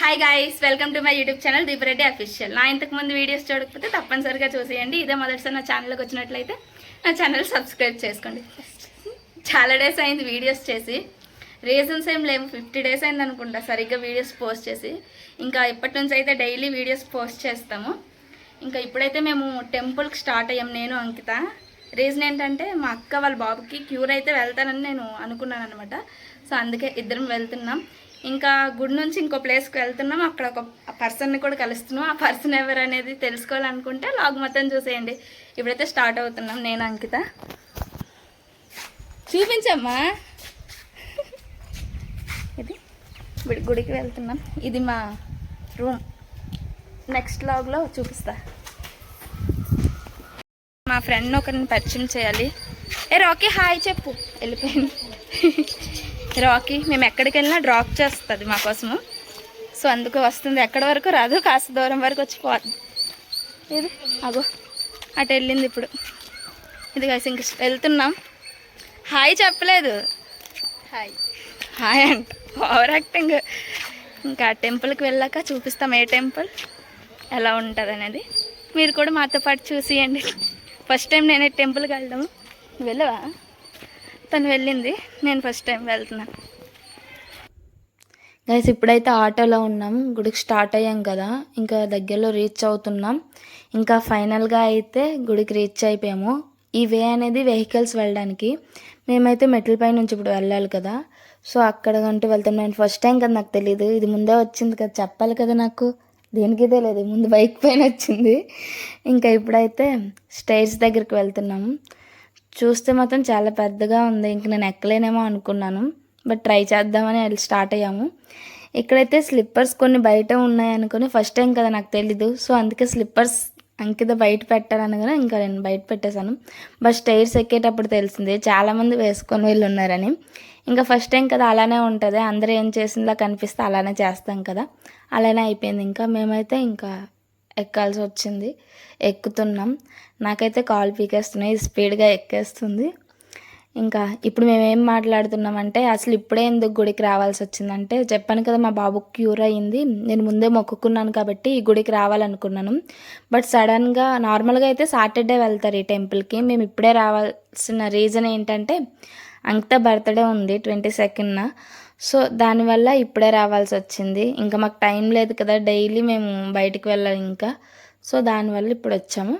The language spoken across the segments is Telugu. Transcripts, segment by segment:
Hi guys welcome to my YouTube channel Deepa Reddy official నా ఇంతకు ముందు వీడియోస్ చూడకపోతే తప్పనిసరిగా చూసేయండి. ఇదే మొదటిసారి నా ఛానల్కి వచ్చినట్లయితే నా ఛానల్ సబ్స్క్రైబ్ చేసుకోండి. చాలా డేస్ అయింది వీడియోస్ చేసి. రీజన్స్ ఏం లేవు. ఫిఫ్టీ డేస్ అయింది అనుకుంటా సరిగ్గా వీడియోస్ పోస్ట్ చేసి. ఇంకా ఇప్పటి నుంచి అయితే డైలీ వీడియోస్ పోస్ట్ చేస్తాము. ఇంకా ఇప్పుడైతే మేము టెంపుల్కి స్టార్ట్ అయ్యాం నేను అంకిత. రీజన్ ఏంటంటే మా అక్క వాళ్ళ బాబుకి క్యూర్ అయితే వెళ్తానని నేను అనుకున్నాను అనమాట సో అందుకే ఇద్దరం వెళ్తున్నాం. ఇంకా గుడి నుంచి ఇంకో ప్లేస్కి వెళ్తున్నాం. అక్కడ ఒక పర్సన్ని కూడా కలుస్తున్నాం. ఆ పర్సన్ ఎవరు అనేది తెలుసుకోవాలనుకుంటే లాగ్ మొత్తం చూసేయండి. ఇప్పుడైతే స్టార్ట్ అవుతున్నాం. నేను అంకిత. చూపించమ్మా. ఇది ఇప్పుడు గుడికి వెళ్తున్నాం. ఇది మా రూమ్. నెక్స్ట్ లాగ్లో చూపిస్తా. మా ఫ్రెండ్ ఒకరిని పరిచయం చేయాలి. ఏ రాకీ హాయ్ చెప్పు. వెళ్ళిపోయింది. రాకీ. మేము ఎక్కడికి వెళ్ళినా డ్రాప్ చేస్తుంది మా కోసము. సో అందుకు వస్తుంది. ఎక్కడి వరకు రాదు కాస్త దూరం వరకు వచ్చి పోతుంది ఇది అగో అటు వెళ్ళింది ఇప్పుడు. ఇది కాసి ఇంక వెళ్తున్నాం. హాయ్ చెప్పలేదు. హాయ్. హాయ్ అంట. ఓవర్ యాక్టింగ్ ఇంకా టెంపుల్కి వెళ్ళాక చూపిస్తాం ఏ టెంపుల్ ఎలా ఉంటుంది అనేది. మీరు కూడా మాతో పాటు చూసియండి. ఫస్ట్ టైం నేనే టెంపుల్కి వెళ్ళడం వెళ్ళవా? తను వెళ్ళింది. నేను ఫస్ట్ టైం వెళ్తున్నాను గైస్ ఇప్పుడైతే ఆటోలో ఉన్నాం. గుడికి స్టార్ట్ అయ్యాం కదా. ఇంకా దగ్గరలో రీచ్ అవుతున్నాం. ఇంకా ఫైనల్గా అయితే గుడికి రీచ్ అయిపోయాము. ఈ వే అనేది వెహికల్స్ వెళ్ళడానికి. మేమైతే మెట్ల పై నుంచి ఇప్పుడు వెళ్ళాలి కదా. సో అక్కడ అంటూ వెళ్తాం. నేను ఫస్ట్ టైం కదా నాకు తెలియదు ఇది ముందే వచ్చింది కదా. చెప్పాలి కదా నాకు. దేనికి తెలియదు ముందు బైక్ పైన వచ్చింది. ఇంకా ఇప్పుడైతే స్టేజ్ దగ్గరికి వెళ్తున్నాము చూస్తే మాత్రం చాలా పెద్దగా ఉంది. ఇంక నేను ఎక్కలేనేమో అనుకున్నాను. బట్ ట్రై చేద్దామని వెళ్ళి స్టార్ట్ అయ్యాము. ఇక్కడైతే స్లిప్పర్స్ కొన్ని బయట ఉన్నాయి అనుకుని ఫస్ట్ టైం కదా నాకు తెలీదు. సో అందుకే స్లిప్పర్స్ అంకిత బయట పెట్టాలనగానే ఇంకా నేను బయట పెట్టేశాను. బట్ స్టైర్స్ ఎక్కేటప్పుడు తెలిసింది చాలామంది వేసుకొని వీళ్ళు ఉన్నారని. ఇంకా ఫస్ట్ టైం కదా అలానే ఉంటుంది. అందరూ ఏం చేసిందా కనిపిస్తే అలానే చేస్తాం కదా. అలానే అయిపోయింది. ఇంకా మేమైతే ఇంకా ఎక్కాల్సి వచ్చింది ఎక్కుతున్నాం. నాకైతే కాల్ పీకేస్తున్నాయి. స్పీడ్గా ఎక్కేస్తుంది. ఇంకా ఇప్పుడు మేము ఏం మాట్లాడుతున్నామంటే అసలు ఇప్పుడే ఎందుకు గుడికి రావాల్సి వచ్చిందంటే చెప్పాను కదా మా బాబుకి క్యూర్ అయ్యింది. నేను ముందే మొక్కుకున్నాను కాబట్టి ఈ గుడికి రావాలనుకున్నాను. బట్ సడన్గా నార్మల్గా అయితే సాటర్డే వెళ్తారు ఈ టెంపుల్కి. మేము ఇప్పుడే రావాల్సిన రీజన్ ఏంటంటే అంకిత బర్త్డే ఉంది ట్వంటీ సెకండ్న. సో దానివల్ల ఇప్పుడే రావాల్సి వచ్చింది. ఇంకా మాకు టైం లేదు కదా డైలీ మేము బయటికి వెళ్ళాలి ఇంకా. సో దానివల్ల ఇప్పుడు వచ్చాము.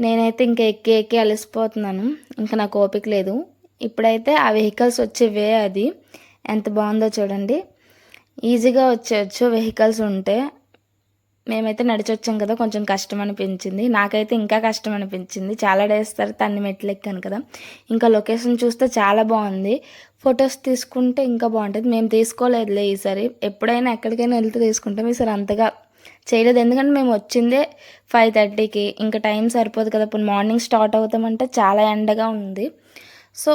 నేనైతే ఇంకా ఎక్కి ఎక్కి అలసిపోతున్నాను. ఇంకా నాకు ఓపిక లేదు. ఇప్పుడైతే ఆ వెహికల్స్ వచ్చే వే అది. ఎంత బాగుందో చూడండి. ఈజీగా వచ్చేయచ్చు వెహికల్స్ ఉంటే. మేమైతే నడిచొచ్చాం కదా కొంచెం కష్టం అనిపించింది నాకైతే ఇంకా కష్టం అనిపించింది చాలా డేస్ తర్వాత అన్ని మెట్లు ఎక్కాను కదా. ఇంకా లొకేషన్ చూస్తే చాలా బాగుంది. ఫొటోస్ తీసుకుంటే ఇంకా బాగుంటుంది. మేము తీసుకోలేదులే ఈసారి. ఎప్పుడైనా ఎక్కడికైనా వెళ్తే తీసుకుంటాం. ఈసారి అంతగా చేయలేదు. ఎందుకంటే మేము వచ్చిందే ఫైవ్ థర్టీకి ఇంకా టైం సరిపోదు కదా. ఇప్పుడు మార్నింగ్ స్టార్ట్ అవుతామంటే చాలా ఎండగా ఉంది. సో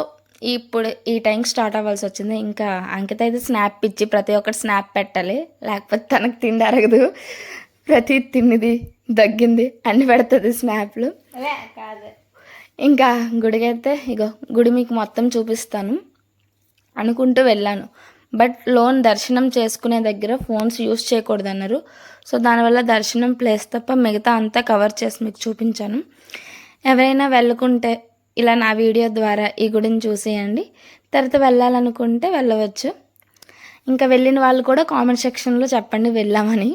ఇప్పుడు ఈ టైంకి స్టార్ట్ అవ్వాల్సి వచ్చింది. ఇంకా అంకిత అయితే స్నాప్ ఇచ్చి ప్రతి ఒక్కటి స్నాప్ పెట్టాలి. లేకపోతే తనకు తిండి అరగదు. ప్రతి తిన్నది దగ్గింది అన్ని పెడుతుంది స్నాప్లు. కాదు. ఇంకా గుడికి అయితే ఇగో గుడి మీకు మొత్తం చూపిస్తాను. అనుకుంటూ వెళ్ళాను. బట్ లోన్ దర్శనం చేసుకునే దగ్గర ఫోన్స్ యూస్ చేయకూడదు అన్నారు సో దానివల్ల దర్శనం ప్లేస్ తప్ప మిగతా అంతా కవర్ చేసి మీకు చూపించాను. ఎవరైనా వెళ్ళకుంటే ఇలా నా వీడియో ద్వారా ఈ గుడిని చూసేయండి. తర్వాత వెళ్ళాలనుకుంటే వెళ్ళవచ్చు. ఇంకా వెళ్ళిన వాళ్ళు కూడా కామెంట్ సెక్షన్లో చెప్పండి వెళ్ళామని.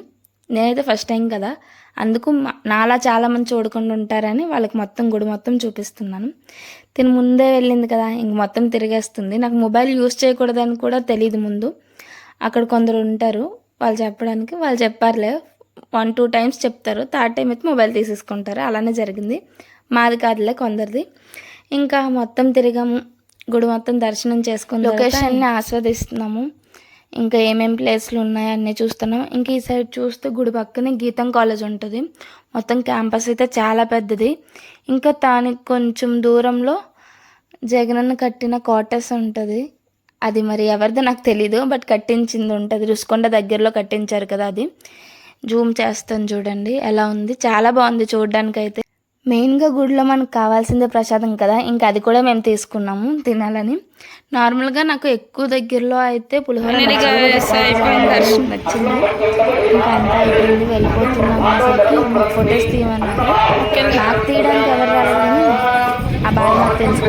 నేనైతే ఫస్ట్ టైం కదా. అందుకు నాలా చాలామంది చూడకుండా ఉంటారని వాళ్ళకి మొత్తం గుడి మొత్తం చూపిస్తున్నాను. తిని ముందే వెళ్ళింది కదా ఇంక మొత్తం తిరిగేస్తుంది. నాకు మొబైల్ యూస్ చేయకూడదని కూడా తెలియదు ముందు. అక్కడ కొందరు ఉంటారు వాళ్ళు చెప్పడానికి వాళ్ళు చెప్పారులే. వన్ టూ టైమ్స్ చెప్తారు. థర్డ్ టైం అయితే మొబైల్ తీసేసుకుంటారు. అలానే జరిగింది. మాది కాదులే కొందరిది. ఇంకా మొత్తం తిరిగాము. గుడి మొత్తం దర్శనం చేసుకుని లొకేషన్ని ఆస్వాదిస్తున్నాము. ఇంకా ఏమేం ప్లేస్లు ఉన్నాయో అన్నీ చూస్తున్నాం. ఇంకా ఈ సైడ్ చూస్తే గుడి పక్కనే గీతం కాలేజ్ ఉంటుంది. మొత్తం క్యాంపస్ అయితే చాలా పెద్దది. ఇంకా దానికి కొంచెం దూరంలో జగనన్న కట్టిన క్వార్టర్స్ ఉంటుంది. అది మరి ఎవరిదో నాకు తెలీదు బట్ కట్టించింది ఉంటుంది. రుషికొండ దగ్గరలో కట్టించారు కదా అది. జూమ్ చేస్తాను చూడండి ఎలా ఉంది? చాలా బాగుంది చూడడానికి అయితే మెయిన్గా గుడిలో మనకు కావాల్సిందే ప్రసాదం కదా ఇంకా అది కూడా మేము తీసుకున్నాము తినాలని. నార్మల్గా నాకు ఎక్కువ దగ్గరలో అయితే పులిహోర నచ్చింది. నచ్చింది. ఇంకా అంతా అయిపోయింది వెళ్ళిపోతున్నాము అసలుకి ఫొటోస్ తీయమన్నారు. నాకు తీయడానికి ఎవరు రాలేదు కానీ ఆ బాగా నాకు తెలుసు కాబట్టి నేను తీస్తాను ఎవరికైనా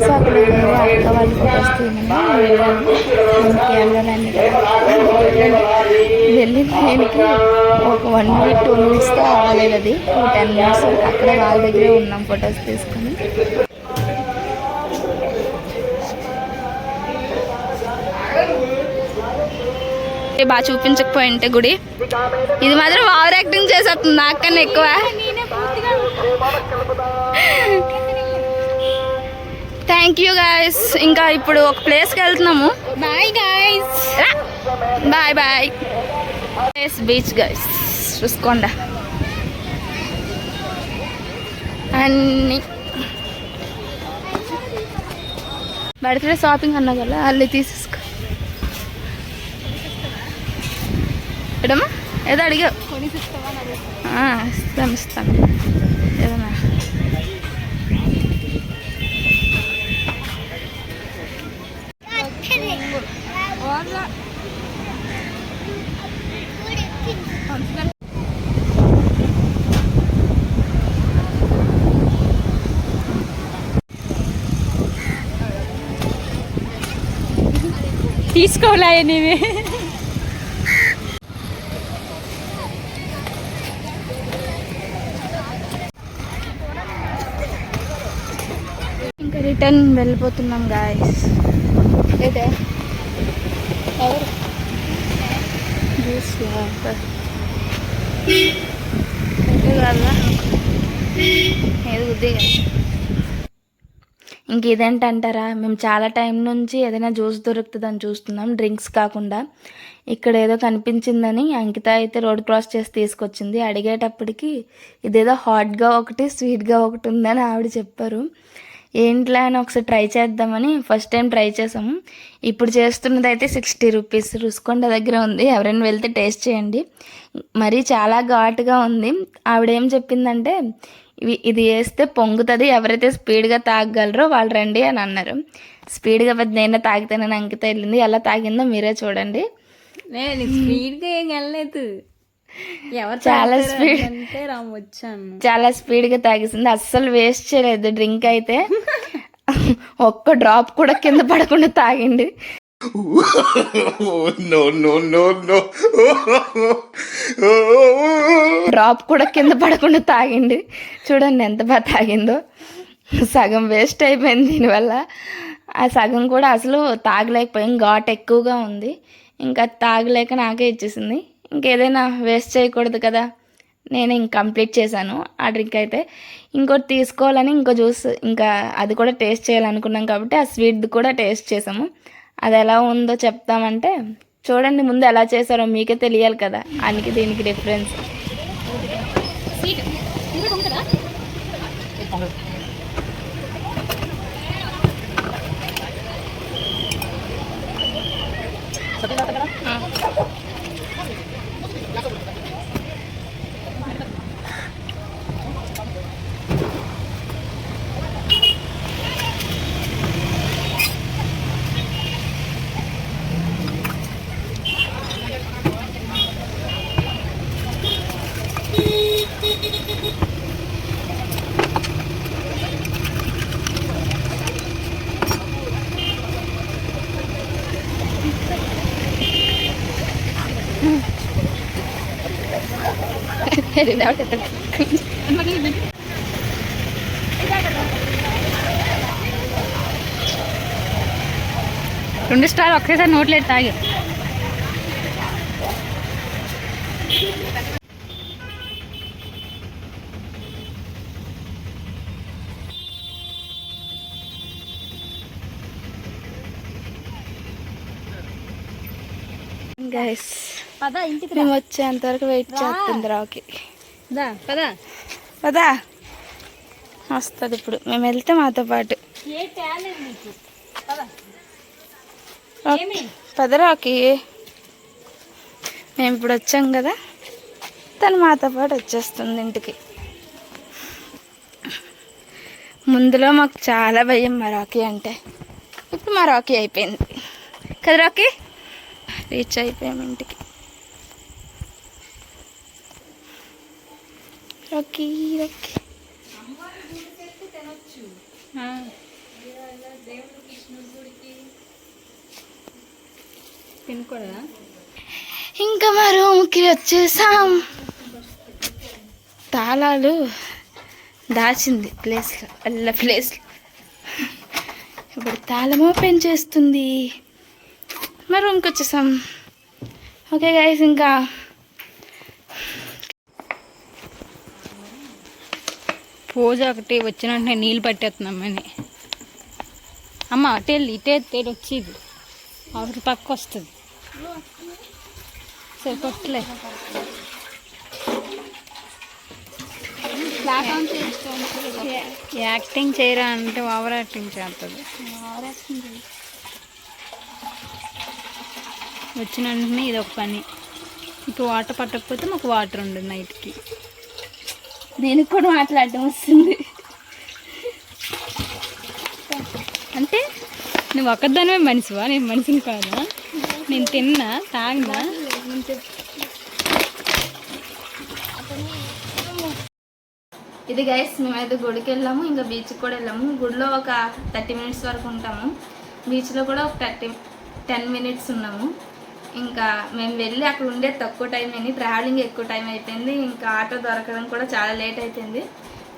సో అక్కడ వేరే అక్క ఫొటోస్ తీయమని నేను దానికి ఒక వన్ మినిట్ టూ మినిట్స్తో అవ్వలేదు అది టెన్ మినిట్స్ అక్కడ వాళ్ళ దగ్గరే ఉన్నాం ఫొటోస్ తీసుకొని బాగా చూపించకపోయింటే గుడి. ఇది మాత్రం ఓవర్ యాక్టింగ్ చేసేస్తుంది నాకన్నా ఎక్కువ. థ్యాంక్ యూ గాయస్ ఇంకా ఇప్పుడు ఒక ప్లేస్కి వెళ్తున్నాము. Bye guys bye bye place beach guys చూసుకోండి. అన్నీ. బర్త్డే షాపింగ్ అన్నా కదా అల్లి తీసేసుకో. ఎడమ్మా ఏదో అడిగా ఇస్తాం ఇస్తాం. తీసుకోలే నీవి ఇంకా రిటర్న్ వెళ్ళిపోతున్నాం గాయస్ ఏదే ఎవరు? జ్యూస్ ఏది బుద్ధి ఇంక ఇదేంటంటారా? మేము చాలా టైం నుంచి ఏదైనా జ్యూస్ దొరుకుతుందని చూస్తున్నాం డ్రింక్స్ కాకుండా. ఇక్కడ ఏదో కనిపించిందని అంకిత అయితే రోడ్ క్రాస్ చేసి తీసుకొచ్చింది. అడిగేటప్పటికి ఇదేదో హాట్గా ఒకటి స్వీట్గా ఒకటి ఉందని ఆవిడ చెప్పారు. ఏంట్లా అని ఒకసారి ట్రై చేద్దామని ఫస్ట్ టైం ట్రై చేసాము. ఇప్పుడు చేస్తున్నది అయితే సిక్స్టీ రూపీస్. రుసుకొండ దగ్గర ఉంది. ఎవరైనా వెళ్తే టేస్ట్ చేయండి. మరీ చాలా ఘాటుగా ఉంది. ఆవిడ ఏం చెప్పిందంటే ఇవి ఇది వేస్తే పొంగుతుంది. ఎవరైతే స్పీడ్గా తాగగలరో వాళ్ళు రండి అని అన్నారు. స్పీడ్గా పెద్ద నేను తాగితేనని అంకిత వెళ్ళింది. ఎలా తాగిందో మీరే చూడండి. నేను స్పీడ్గా ఏం వెళ్ళలేదు. చాలా రామొచ్చాను చాలా స్పీడ్గా తాగేసింది. అస్సలు వేస్ట్ చేయలేదు. డ్రింక్ అయితే ఒక్క డ్రాప్ కూడా కింద పడకుండా తాగింది. డ్రాప్ కూడా కింద పడకుండా తాగిండు. చూడండి ఎంత బాగా తాగిందో. సగం వేస్ట్ అయిపోయింది దీనివల్ల. ఆ సగం కూడా అసలు తాగలేకపోయాం. ఘాట్ ఎక్కువగా ఉంది. ఇంకా తాగలేక నాకే ఇచ్చేసింది. ఇంకేదైనా వేస్ట్ చేయకూడదు కదా. నేను ఇంక కంప్లీట్ చేశాను. ఆ డ్రింక్ అయితే ఇంకోటి తీసుకోవాలని ఇంకో జ్యూస్ ఇంకా అది కూడా టేస్ట్ చేయాలనుకున్నాం కాబట్టి ఆ స్వీట్ కూడా టేస్ట్ చేసాము అది ఎలా ఉందో చెప్తామంటే చూడండి ముందు ఎలా చేశారో మీకే తెలియాలి కదా. అందుకే దీనికి డిఫరెన్స్ రెండు స్టార్ ఒకేసారి నోట్లేదు తాగి గైస్ పదా ఇంటికి మేము వచ్చేంత వరకు వెయిట్ చేస్తుంది రావుకి. పదా. పదా. వస్తుంది ఇప్పుడు. మేము వెళ్తే మాతో పాటు. ఏ టాలెంట్ నీకు? పదా. పద రాకి మేము ఇప్పుడు వచ్చాం కదా. తను మాతో పాటు వచ్చేస్తుంది ఇంటికి. ముందులో మాకు చాలా భయం మరాకీ అంటే. ఇప్పుడు మరాకీ అయిపోయింది. కదా రాకీ రీచ్ అయిపోయాం ఇంటికి. Rocky Rocky. తినకూడదా ఇంకా మా రూమ్కి వచ్చేసాం. తాళాలు దాచింది ప్లేస్లో వాళ్ళ ప్లేస్లో. ఇప్పుడు తాళం ఓపెన్ చేస్తుంది. మా రూమ్కి వచ్చేసాం. ఓకే గైస్ ఇంకా పూజ ఒకటి వచ్చిన వెంటనే నీళ్ళు పట్టేస్తున్నామని అమ్మ అటు వెళ్ళి ఇటే తేడు వచ్చేది. అవతల పక్క వస్తుంది. సరే యాక్టింగ్ చేయరా అంటే ఓవర్ యాక్టింగ్ చేస్తుంది. వచ్చిన వెంటనే ఇది ఒక పని. ఇప్పుడు వాటర్ పట్టకపోతే మాకు వాటర్ ఉండదు నైట్కి. దీనికి కూడా మాట్లాడటం వస్తుంది. అంటే నువ్వు ఒక్కదానివే మనిషివా? నేను మనిషిని కాదా? నేను తిన్నా తాగినా? ఇది గైస్ మేమైతే గుడికి వెళ్ళాము ఇంకా బీచ్కి కూడా వెళ్ళాము. గుడిలో ఒక థర్టీ మినిట్స్ వరకు ఉంటాము. బీచ్లో కూడా ఒక థర్టీ టెన్ మినిట్స్ ఉన్నాము. ఇంకా మేము వెళ్ళి అక్కడ ఉండే తక్కువ టైం అయింది ట్రావెలింగ్ ఎక్కువ టైం అయిపోయింది ఇంకా ఆటో దొరకడం కూడా చాలా లేట్ అయిపోయింది.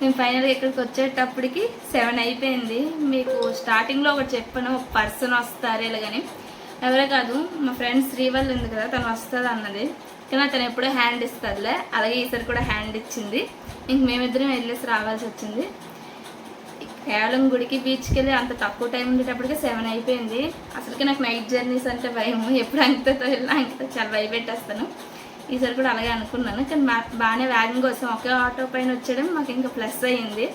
మేము ఫైనల్గా ఇక్కడికి వచ్చేటప్పటికి సెవెన్ అయిపోయింది. మీకు స్టార్టింగ్లో ఒకటి చెప్పాను ఒక పర్సన్ వస్తారు ఇలాగని. ఎవరే కాదు మా ఫ్రెండ్ శ్రీవల్ ఉంది కదా తను వస్తుంది అన్నది. కానీ అతను ఎప్పుడో హ్యాండ్ ఇస్తుందిలే అలాగే ఈసారి కూడా హ్యాండ్ ఇచ్చింది. ఇంక మేమిద్దరం వెళ్ళేసి రావాల్సి వచ్చింది. కేవలం గుడికి బీచ్కి వెళ్ళి అంత తక్కువ టైం ఉండేటప్పటికి సెవెన్ అయిపోయింది. అసలుకి నాకు నైట్ జర్నీస్ అంటే భయం. ఎప్పుడు అంకితతో వెళ్ళినా అంకిత చాలా భయపెట్టేస్తాను. ఈసారి కూడా అలాగే అనుకున్నాను. కానీ మా బాగానే వేగంగా వచ్చాం ఒకే ఆటో పైన వచ్చేయడం మాకు ఇంకా ప్లస్ అయ్యింది.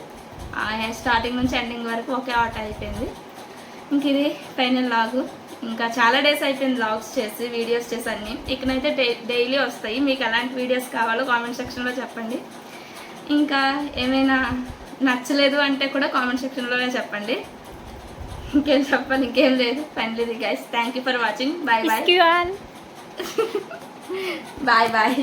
స్టార్టింగ్ నుంచి ఎండింగ్ వరకు ఒకే ఆటో అయిపోయింది. ఇంక ఇది ఫైనల్ లాగు ఇంకా చాలా డేస్ అయిపోయింది లాగ్స్ చేసి వీడియోస్ చేసి అన్నీ. ఇకనైతే డైలీ వస్తాయి. మీకు ఎలాంటి వీడియోస్ కావాలో కామెంట్ సెక్షన్లో చెప్పండి. ఇంకా ఏమైనా నచ్చలేదు అంటే కూడా కామెంట్ సెక్షన్లోనే చెప్పండి. ఇంకేం చెప్పాలి ఇంకేం లేదు. Final guys thank you for watching bye bye bye bye